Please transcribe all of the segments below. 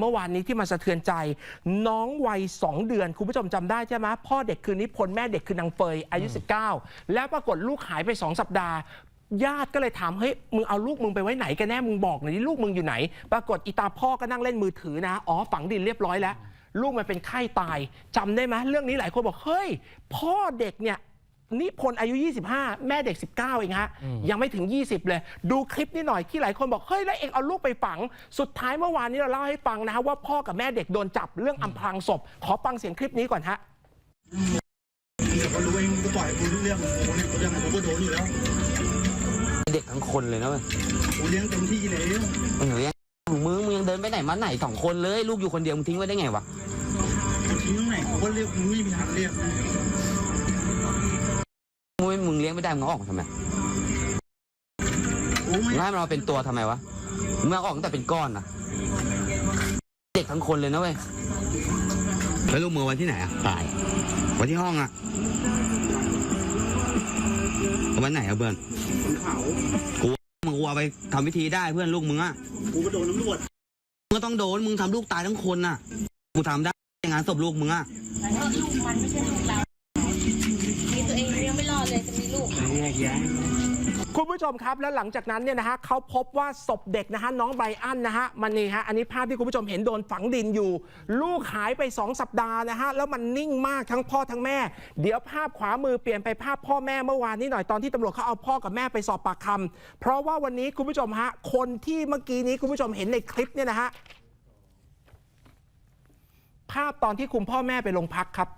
เมื่อวานนี้ที่มาสะเทือนใจ น้องวัย 2 เดือน คุณผู้ชมจำได้ใช่ไหมพ่อเด็กคือนิพนธ์แม่เด็กคือนางเฟยอายุ 19 แล้วปรากฏลูกหายไป 2 สัปดาห์ ญาติก็เลยถามเฮ้ยมึงเอาลูกมึงไปไว้ไหนกันแน่มึงบอกหน่อยดิลูกมึงอยู่ไหน ปรากฏอีตาพ่อก็นั่งเล่นมือถือนะอ๋อฝังดินเรียบร้อยแล้วลูกมันเป็นไข้ตายจำได้ไหมเรื่องนี้หลายคนบอกเฮ้ยพ่อเด็กเนี่ย นิพนธ์อายุ 25 แม่เด็ก 19 เองฮะ ยังไม่ถึง 20 เลย ดูคลิปนี้หน่อยที่หลายคนบอก เฮ้ย แล้วเองเอาลูกไปฝัง สุดท้ายเมื่อวานนี้เราเล่าให้ฟังนะฮะ ว่าพ่อกับแม่เด็กโดนจับเรื่องอำพรางศพ ขอฟังเสียงคลิปนี้ก่อนฮะเดี๋ยวก็รู้เองก็ปล่อยกูทุกเรื่องกูเนี่ยกูยังไงกูก็โดนอยู่แล้วเด็กทั้งคนเลยนะเว้ยกูเลี้ยงเต็มที่เลยมึงเลี้ยงของมึงมึงยังเดินไปไหนมาไหนสองคนเลย ลูกอยู่คนเดียวมึงทิ้งไว้ได้ไงวะกูทิ้งตรงไหนกูก็เรียกมึงไม่มีทางเรียกมึงมึงเลี้ยงไม่ได้มึงเอาออกมาทำไมกูไม่มึงให้มันมาเป็นตัวทำไมวะมึงเอาออกตั้งแต่เป็นก้อนนะเด็กทั้งคนเลยนะเว้ยแล้วลูกมือไว้ที่ไหนอะตายไว้ที่ห้องอะเอาไว้ไหนอะเพื่อนคนเขามึงกลัวไปทำพิธีได้เพื่อนลูกมึงอะกูก็โดนตำรวจมึงก็ต้องโดนมึงทำลูกตายทั้งคนน่ะ กูทำได้งานศพลูกมึงอะ เลยจะมีลูก คุณผู้ชมครับแล้วหลังจากนั้นเนี่ยนะฮะเขาพบว่าศพเด็กนะฮะน้องไบรอันนะฮะมันนี่ฮะอันนี้ภาพที่คุณผู้ชมเห็นโดนฝังดินอยู่ ลูกหายไป 2 สัปดาห์นะฮะแล้วมันนิ่งมากทั้งพ่อทั้งแม่ เดี๋ยวภาพขวามือเปลี่ยนไปภาพพ่อแม่เมื่อวานนี้หน่อยตอนที่ตำรวจเขาเอาพ่อกับแม่ไปสอบปากคำเพราะว่าวันนี้คุณผู้ชมฮะคนที่เมื่อกี้นี้คุณผู้ชมเห็นในคลิปเนี่ยนะฮะภาพตอนที่คุณพ่อแม่ไปโรงพักครับ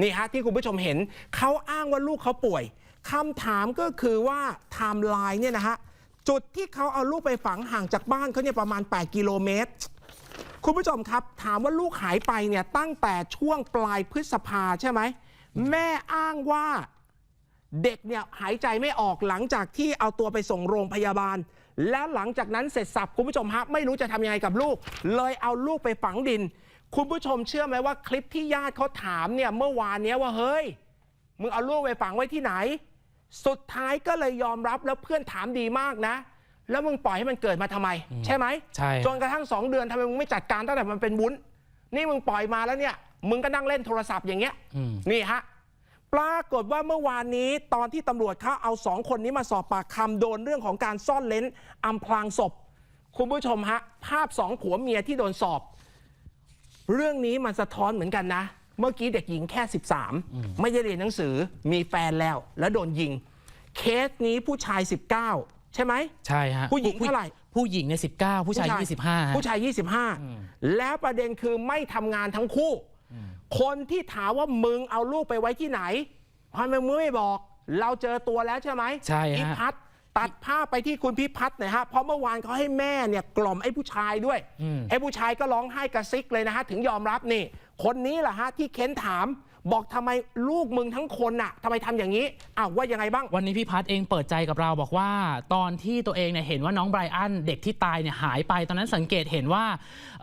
นี่ฮะที่คุณผู้ชมเห็นเขาอ้างว่าลูกเขาป่วยคำถามก็คือว่าไทม์ไลน์เนี่ยนะฮะจุดที่เขาเอาลูกไปฝังห่างจากบ้านเขาเนี่ยประมาณ 8 กิโลเมตร คุณผู้ชมครับ ถามว่าลูกหายไปเนี่ยตั้งแต่ช่วงปลายพฤษภาใช่ไหม แม่อ้างว่าเด็กเนี่ยหายใจไม่ออกหลังจากที่เอาตัวไปส่งโรงพยาบาล แล้วหลังจากนั้นเสร็จสับคุณผู้ชมฮะไม่รู้จะทำยังไงกับลูก เลยเอาลูกไปฝังดิน คุณผู้ชมเชื่อไหมว่าคลิปที่ญาติเขาถามเนี่ยเมื่อวานเนี้ยว่าเฮ้ย มึงเอาลูกไปฝังไว้ที่ไหน สุดท้ายก็เลยยอมรับแล้วเพื่อนถามดีมากนะ แล้วมึงปล่อยให้มันเกิดมาทำไม ใช่ไหมใช่ จนกระทั่งสองเดือนทำไมมึงไม่จัดการตั้งแต่มันเป็นวุ้น นี่มึงปล่อยมาแล้วเนี่ย มึงก็นั่งเล่นโทรศัพท์อย่างเงี้ย อืม นี่ฮะ ปรากฏว่าเมื่อวานนี้ตอนที่ตำรวจเขาเอาสองคนนี้มาสอบปากคำโดนเรื่องของการซ่อนเลนอำพรางศพ คุณผู้ชมฮะ ภาพสองผัวเมียที่โดนสอบ เรื่องนี้มันสะท้อนเหมือนกันนะ เมื่อกี้เด็กหญิงแค่ 13 ไม่ได้เรียนหนังสือมีแฟนแล้ว แล้วโดนยิง เคสนี้ผู้ชาย 19 ใช่ไหมใช่ฮะผู้หญิงเท่าไหร่ ผู้หญิงเนี่ยสิบเก้าผู้ชายยี่สิบห้าผู้ชาย 25 แล้วประเด็นคือไม่ทำงานทั้งคู่ คนที่ถามว่ามึงเอาลูกไปไว้ที่ไหนทำไมมึงไม่บอก เราเจอตัวแล้วใช่ไหมใช่ฮะพิพัฒน์ ตัดภาพไปที่คุณพิพัฒน์หน่อยฮะเพราะเมื่อวานเขาให้แม่เนี่ยกล่อมไอ้ผู้ชายด้วยอืมไอ้ผู้ชายก็ร้องไห้กระซิกเลยนะฮะถึงยอมรับนี่ คนนี้แหละฮะที่เค้นถาม บอกทำไมลูกมึงทั้งคนน่ะทำไมทำอย่างนี้อ้าวว่ายังไงบ้าง วันนี้พี่พัฒเองเปิดใจกับเราบอกว่า ตอนที่ตัวเองเนี่ยเห็นว่าน้องไบรอันเด็กที่ตายเนี่ยหายไป ตอนนั้นสังเกตเห็นว่า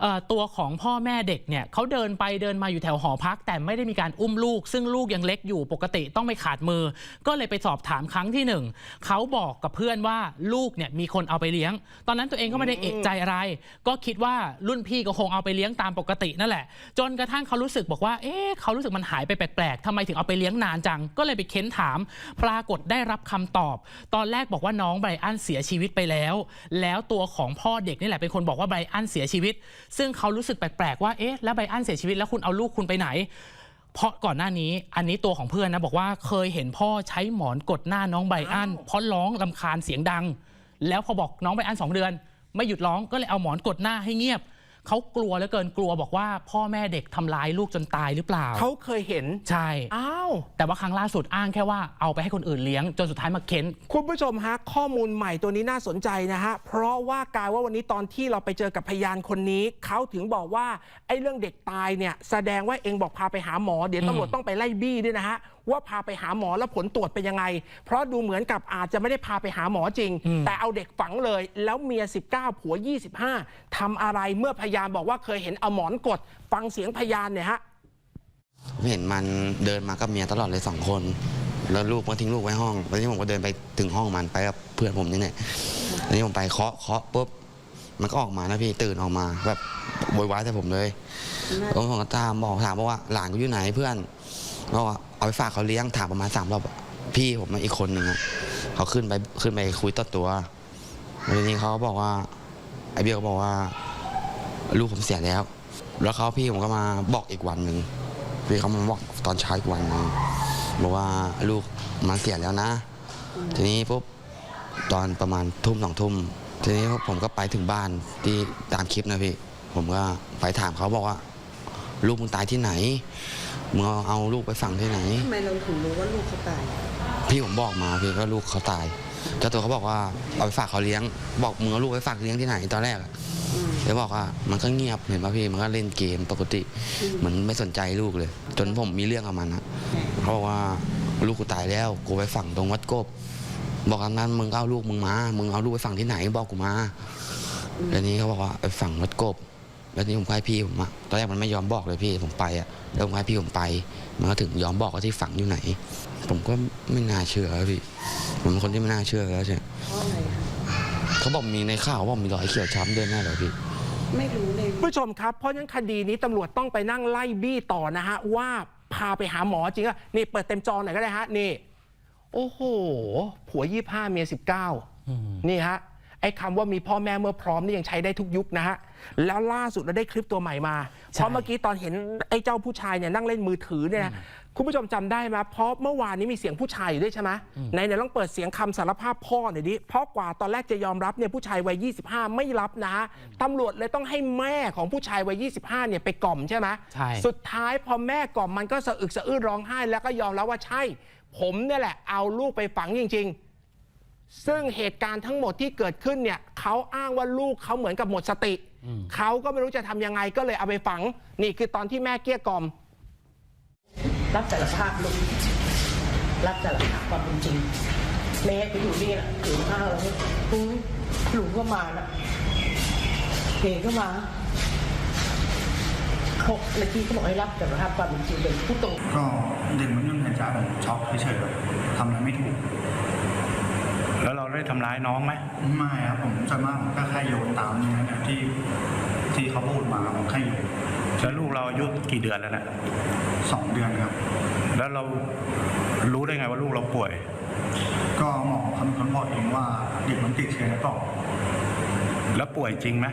เอ่อตัวของพ่อแม่เด็กเนี่ยเขาเดินไปเดินมาอยู่แถวหอพัก แต่ไม่ได้มีการอุ้มลูก ซึ่งลูกยังเล็กอยู่ปกติต้องไม่ขาดมือ ก็เลยไปสอบถามครั้งที่หนึ่งเขาบอกกับเพื่อนว่าลูกเนี่ยมีคนเอาไปเลี้ยง ตอนนั้นตัวเองก็ไม่ได้เอกใจอะไร ก็คิดว่ารุ่นพี่ก็คงเอาไปเลี้ยงตามปกตินั่นแหละ จนกระทั่งเขารู้สึกบอกว่าเอ๊ะเขารู้สึกมันหายไปแปลกๆทำไมถึงเอาไปเลี้ยงนานจัง ก็เลยไปเค้นถาม ปรากฏได้รับคำตอบ ตอนแรกบอกว่าน้องไบรอันเสียชีวิตไปแล้ว แล้วตัวของพ่อเด็กนี่แหละเป็นคนบอกว่าไบรอันเสียชีวิต ซึ่งเขารู้สึกแปลกๆว่าเอ๊ะแล้วไบรอันเสียชีวิตแล้วคุณเอาลูกคุณไปไหนเพราะก่อนหน้านี้อันนี้ตัวของเพื่อนนะบอกว่าเคยเห็นพ่อใช้หมอนกดหน้าน้องไบรอันอ้าวเพราะร้องลำคาญเสียงดัง แล้วพอบอกน้องไบรอันสองเดือน ไม่หยุดร้องก็เลยเอาหมอนกดหน้าให้เงียบ เขากลัวเหลือเกินกลัวบอกว่าพ่อแม่เด็กทำร้ายลูกจนตายหรือเปล่า เขาเคยเห็น ใช่ อ้าว แต่ว่าครั้งล่าสุดอ้างแค่ว่าเอาไปให้คนอื่นเลี้ยง จนสุดท้ายมาเค้น คุณผู้ชมฮะข้อมูลใหม่ตัวนี้น่าสนใจนะฮะ เพราะว่ากลายว่าวันนี้ตอนที่เราไปเจอกับพยานคนนี้ เขาถึงบอกว่าไอ้เรื่องเด็กตายเนี่ย แสดงว่าเองบอกพาไปหาหมอ เดี๋ยวตำรวจต้องไปไล่บี้ด้วยนะฮะ ว่าพาไปหาหมอแล้วผลตรวจเป็นยังไง เพราะดูเหมือนกับอาจจะไม่ได้พาไปหาหมอจริงอืมแต่เอาเด็กฝังเลย แล้วเมีย 19 ผัว 25ทำอะไรเมื่อพยานบอกว่าเคยเห็นเอาหมอนกด ฟังเสียงพยานเนี่ยฮะผมเห็นมันเดินมากับเมียตลอดเลยสองคน แล้วลูกก็ทิ้งลูกไว้ห้องแล้วนี่ผมก็เดินไปถึงห้องมันไปกับเพื่อนผมนี่แหละแล้วนี่ผมไปเคาะเคาะปุ๊บมันก็ออกมานะพี่ตื่นออกมาแบบโวยวายใส่ผมเลยแล้วผมก็ตามบอกถามบอกว่าหลานกูอยู่ไหนเพื่อนบอ กว่าเอาไปฝากเขาเลี้ยงถามประมาณสามรอบพี่ผมมาอีกคนหนึ่งเขาขึ้นไปขึ้นไปคุยต่อตัวแล้วทีนี้เขาบอกว่าไอเบี้ยก็บอกว่า ลูกผมเสียแล้ว แล้วเขาพี่ผมก็มาบอกอีกวันหนึ่งพี่เขามาบอกตอนเช้าอีกวันหนึ่งบอกว่าลูกมันเสียแล้วนะ ทีนี้ปุ๊บตอนประมาณทุ่มสองทุ่มทีนี้ผมก็ไปถึงบ้านที่ตามคลิปนะพี่ ผมก็ไปถามเขาบอกว่า ลูกมึงตายที่ไหน มึงเอาเอาลูกไปฝังที่ไหน ทำไมเราถึงรู้ว่าลูกเขาตาย พี่ผมบอกมาพี่ก็ลูกเขาตายเจ้าตัวเขาบอกว่าเอาไปฝากเขาเลี้ยง บอกมึงเอาลูกไปฝากเลี้ยงที่ไหนตอนแรกอะอืมแล้วบอกว่ามันก็เงียบเห็นป่ะพี่มันก็เล่นเกมปกติเหมือนไม่สนใจลูกเลย จนผมมีเรื่องกับมันนะเขาบอกว่าลูกกูตายแล้วกูไปฝังตรงวัดกบ บอกคำนั้นมึงก็เอาลูกมึงมา มึงเอาลูกไปฝังที่ไหนบอกกูมาแล้วนี้เขาบอกว่าไปฝังวัดกบ แล้วนี้ผมก็ให้พี่ผมอะตอนแรกมันไม่ยอมบอกเลยพี่ผมไปอะแล้วผมให้พี่ผมไป มันก็ถึงยอมบอกว่าที่ฝังอยู่ไหน ผมก็ไม่น่าเชื่อพี่ผมเป็นคนที่ไม่น่าเชื่อแล้วใช่เพราะอะไรคะเขาบอกมีในข่าวว่ามีรอยเขียวช้ำด้วยแน่เลยพี่ไม่รู้เลยผู้ชมครับ เพราะฉะนั้นคดีนี้ตำรวจต้องไปนั่งไล่บี้ต่อนะฮะ ว่าพาไปหาหมอจริงอะนี่เปิดเต็มจอหน่อยก็ได้ฮะ นี่ โอ้โห ผัวยี่ห้าเมียสิบเก้านี่ฮะ ไอ้คำว่ามีพ่อแม่เมื่อพร้อมนี่ยังใช้ได้ทุกยุคนะฮะแล้วล่าสุดเราได้คลิปตัวใหม่มา เพราะเมื่อกี้ตอนเห็นไอ้เจ้าผู้ชายเนี่ยนั่งเล่นมือถือเนี่ยนะคุณผู้ชมจำได้ไหมเพราะเมื่อวานนี้มีเสียงผู้ชายอยู่ด้วยใช่ไหมไหนไหนลองเปิดเสียงคำสารภาพพ่อหน่อยดิเพราะกว่าตอนแรกจะยอมรับเนี่ยผู้ชายวัย 25 ไม่รับนะฮะตำรวจเลยต้องให้แม่ของผู้ชายวัย 25 เนี่ยไปกล่อมใช่ไหมใช่สุดท้ายพอแม่กล่อมมันก็สะอึกสะอื้นร้องไห้ แล้วก็ยอมรับว่าใช่ ผมเนี่ยแหละเอาลูกไปฝังจริง ๆ ซึ่งเหตุการณ์ทั้งหมดที่เกิดขึ้นเนี่ยเขาอ้างว่าลูกเขาเหมือนกับหมดสติ เขาก็ไม่รู้จะทำยังไงก็เลยเอาไปฝัง นี่คือตอนที่แม่เกลี้ยกล่อม รับสารภาพลูกรับสารภาพความเป็นจริงแม่ไปอยู่นี่แหละถือข้าวแล้วอืมหลูก็มานะเพลงก็มาหกนาทีก็บอกให้รับสารภาพความเป็นจริงเป็นผู้ตรงก็เด็กมันยุ่งหายใจผมช็อกเฉยๆแบบทำอะไรไม่ถูก แล้วเราได้ทำร้ายน้องไหมไม่ครับผมส่วนมากผมก็แค่โยนตามนี้นะที่ที่เขาพูดมาผมแค่โยนแล้วลูกเราอายุกี่เดือนแล้วนะสองเดือนครับ แล้วเรารู้ได้ไงว่าลูกเราป่วย ก็หมอเขาเป็นคนบอกเองว่าเด็กมันติดเชื้อในปอดแล้วป่วยจริงไหม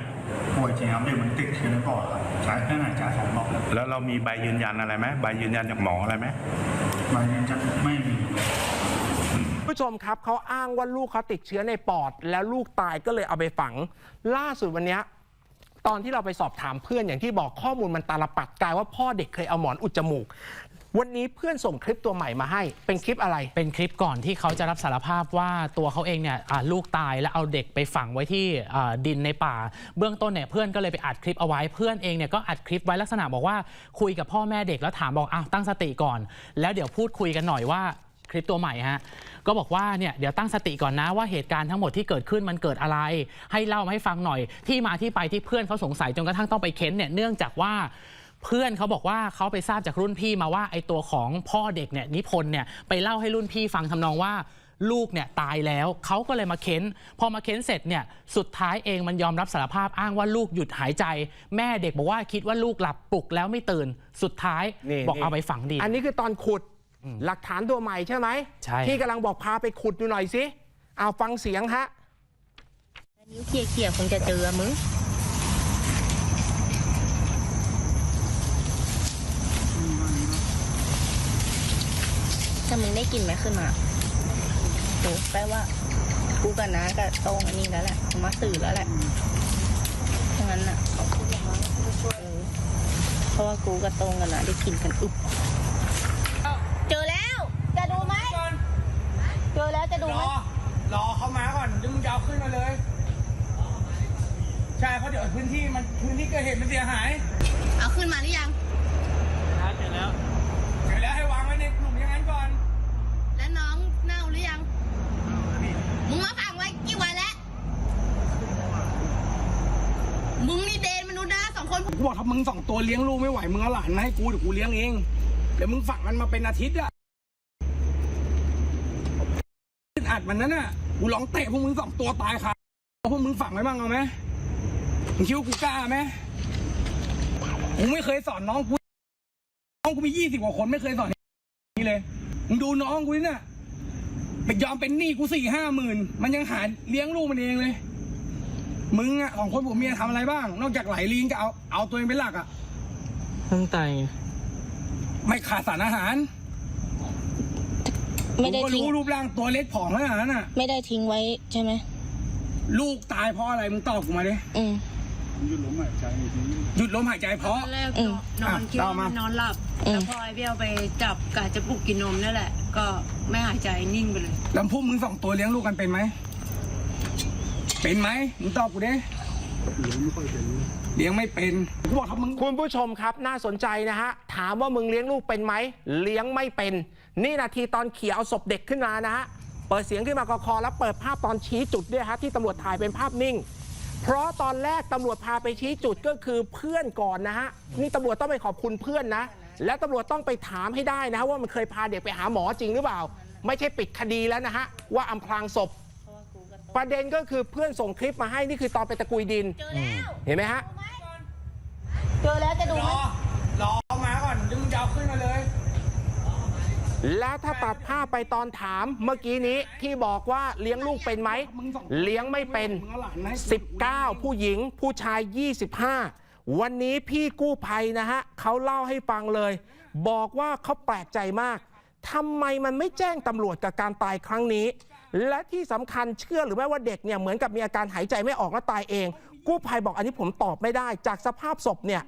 ป่วยจริงครับเด็กมันติดเชื้อในปอดครับใช้เครื่องหายใจสองรอบแล้วเรามีใบยืนยันอะไรไหมใบยืนยันจากหมออะไรไหม มันจะไม่มี ผู้ชมครับเขาอ้างว่าลูกเขาติดเชื้อในปอด แล้วลูกตายก็เลยเอาไปฝัง ล่าสุดวันนี้ตอนที่เราไปสอบถามเพื่อนอย่างที่บอกข้อมูลมันตาลปัดกลายว่าพ่อเด็กเคยเอาหมอนอุดจมูก วันนี้เพื่อนส่งคลิปตัวใหม่มาให้ เป็นคลิปอะไร เป็นคลิปก่อนที่เขาจะรับสารภาพว่าตัวเขาเองเนี่ยอ่าลูกตายแล้วเอาเด็กไปฝังไว้ที่อ่าดินในป่า เบื้องต้นเนี่ยเพื่อนก็เลยไปอัดคลิปเอาไว้เพื่อนเองเนี่ยก็อัดคลิปไว้ลักษณะบอกว่าคุยกับพ่อแม่เด็กแล้วถามบอกอ้าวตั้งสติก่อน แล้วเดี๋ยวพูดคุยกันหน่อยว่า ลิปตัวใหม่ฮะก็บอกว่าเนี่ยเดี๋ยวตั้งสติก่อนนะว่าเหตุการณ์ทั้งหมดที่เกิดขึ้นมันเกิดอะไร ให้เล่ามาให้ฟังหน่อย ที่มาที่ไปที่เพื่อนเขาสงสัยจนกระทั่งต้องไปเค้นเนี่ยเนื่องจากว่าเพื่อนเขาบอกว่าเขาไปทราบจากรุ่นพี่มาว่าไอ้ตัวของพ่อเด็กเนี่ยนิพนธ์เนี่ยไปเล่าให้รุ่นพี่ฟังทำนองว่าลูกเนี่ยตายแล้วเขาก็เลยมาเค้น พอมาเค้นเสร็จเนี่ยสุดท้ายเองมันยอมรับสารภาพอ้างว่าลูกหยุดหายใจ แม่เด็กบอกว่าคิดว่าลูกหลับปลุกแล้วไม่ตื่น สุดท้ายบอกเอาไปฝังดินอันนี้คือตอนขุด หลักฐานตัวใหม่ใช่ไหมใช่ ที่กำลังบอกพาไปขุดดูหน่อยสิเอาฟังเสียงฮะ นิ้วเขี่ยๆคงจะเจอมึง ถ้ามึงได้กลินไหมขึ้นมาโอ้แปลว่า กูกับน้ากับตรงอันนี้แล้วแหละมาสื่อแล้วแหละทั้งนั้นน่ะเออเพราะว่ากูกับตรงกันนะได้กลินกันอึบเจอแล้ว จะดูไหมเจอแล้วจะดูไหม รอเขามาก่อนเดี๋ยวมึงจะเอาขึ้นมาเลย ใช่เพราะเดี๋ยวพื้นที่มันพื้นที่เกิดเหตุ มันเสียหายเอาขึ้นมาหรือยังเดี๋ยวแล้วให้วางไว้ในกลุ่มอย่างนั้นก่อน แล้วน้องเน่าหรือยังมึงมาฝังไว้กี่วันแล้ว มึงนี่เดนมนุษย์นะสองคนกูบอกถ้ามึงสองตัวเลี้ยงลูกไม่ไหวมึงเอาหลานมาให้กูเดี๋ยวกูเลี้ยงเอง เดี๋ยวมึงฝังมันมาเป็นอาทิตย์อะอัดมันนั้นน่ะ กูร้องเตะพวกมึงสองตัวตายค่ะเอาพวกมึงฝังไว้บ้างเอาไหมมึงคิดว่ากูกล้าไหม กูไม่เคยสอนน้องกูน้องกูมียี่สิบกว่าคนไม่เคยสอนนี่เลยมึงดูน้องกูนี่น่ะไปยอมเป็นหนี้กูสี่ห้าหมื่นมันยังหาเลี้ยงลูกมันเองเลย มึงอะของคนผัวเมียทำอะไรบ้าง นอกจากไหลลีนก็เอาเอาตัวเองเป็นหลักอะตั้งใจไม่ขาดสารอาหารไม่ได้กูก็ทิ้งรู้รูปร่างตัวเล็กผอมขนาดนั้นอะไม่ได้ทิ้งไว้ใช่ไหมลูกตายเพราะอะไรมึงตอบกูมาดิอืม หยุดลมหายใจเพราะ ตอนแรกอืมนอนคิดว่าเอามามันนอนหลับ อืม แล้วพอไอเบี้ยวไปจับกะจะปลุกกินนมนั่นแหละ ก็ไม่หายใจนิ่งไปเลย แล้วพวกมึงสองตัวเลี้ยงลูกกันเป็นไหม เป็นไหมมึงตอบกูดิเลี้ยงไม่ค่อยเป็น เลี้ยงไม่เป็นกูบอกถ้ามึง คุณผู้ชมครับน่าสนใจนะฮะ ถามว่ามึงเลี้ยงลูกเป็นไหม เลี้ยงไม่เป็น นี่นาทีตอนเขี่ยเอาศพเด็กขึ้นมานะฮะ เปิดเสียงขึ้นมากอคอแล้วเปิดภาพตอนชี้จุดด้วยฮะที่ตำรวจถ่ายเป็นภาพนิ่ง เพราะตอนแรกตำรวจพาไปชี้จุดก็คือเพื่อนก่อนนะฮะนี่ตำรวจต้องไปขอบคุณเพื่อนนะ และตำรวจต้องไปถามให้ได้นะว่ามันเคยพาเด็กไปหาหมอจริงหรือเปล่า ไม่ใช่ปิดคดีแล้วนะฮะว่าอำพรางศพ ประเด็นก็คือเพื่อนส่งคลิปมาให้นี่คือตอนไปตะกุยดิน เห็นไหมฮะ เจอแล้วจะดูไหม รอมาก่อนดึงจะเอาขึ้นมาเลย แล้วถ้าตัดภาพไปตอนถามเมื่อกี้นี้ที่บอกว่าเลี้ยงลูกเป็นไหม เลี้ยงไม่เป็น 19 ผู้หญิงผู้ชาย 25 วันนี้พี่กู้ภัยนะฮะเขาเล่าให้ฟังเลย บอกว่าเขาแปลกใจมากทำไมมันไม่แจ้งตำรวจกับการตายครั้งนี้ และที่สำคัญเชื่อหรือไม่ว่าเด็กเนี่ยเหมือนกับมีอาการหายใจไม่ออกแล้วตายเอง กู้ภัยบอกอันนี้ผมตอบไม่ได้ จากสภาพศพเนี่ย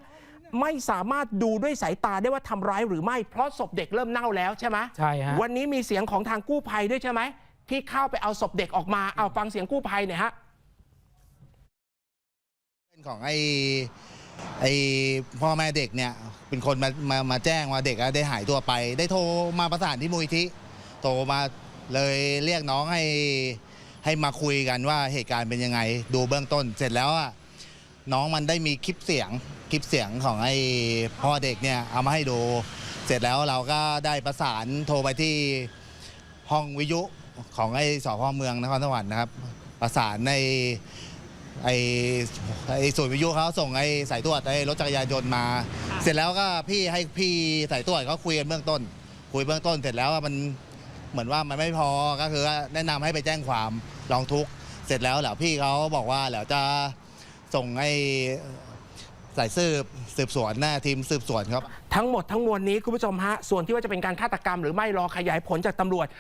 ไม่สามารถดูด้วยสายตาได้ว่าทำร้ายหรือไม่ เพราะศพเด็กเริ่มเน่าแล้วใช่ไหมใช่ฮะ วันนี้มีเสียงของทางกู้ภัยด้วยใช่ไหมที่เข้าไปเอาศพเด็กออกมาเอาฟังเสียงกู้ภัยหน่อยฮะเป็นของไอ้ไอ้พ่อแม่เด็กเนี่ยเป็นคนมามามาแจ้งว่าเด็กอะได้หายตัวไป ได้โทรมาประสานที่มูลนิธิโทรมาเลยเรียกน้องให้ให้มาคุยกันว่าเหตุการณ์เป็นยังไง ดูเบื้องต้นเสร็จแล้วอะน้องมันได้มีคลิปเสียง คลิปเสียงของไอ้พ่อเด็กเนี่ยเอามาให้ดู เสร็จแล้วเราก็ได้ประสานโทรไปที่ห้องวิทยุของไอ้สพเมืองนครสวรรค์นะครับ ประสานในไอไอศูนย์วิทยุเขาส่งไอสายตรวจไอรถจักรยานยนต์มา เสร็จแล้วก็พี่ให้พี่สายตรวจเขาคุยกันเบื้องต้น คุยเบื้องต้นเสร็จแล้วอะมันเหมือนว่ามันไม่พอก็คือว่าแนะนำให้ไปแจ้งความร้องทุกข์เสร็จแล้วแล้วพี่เขาบอกว่าแล้วจะส่งไอ สายสืบสืบสวนหน้าทีมสืบสวนครับ ทั้งหมดทั้งมวลนี้คุณผู้ชมฮะส่วนที่ว่าจะเป็นการฆาตกรรมหรือไม่รอขยายผลจากตำรวจ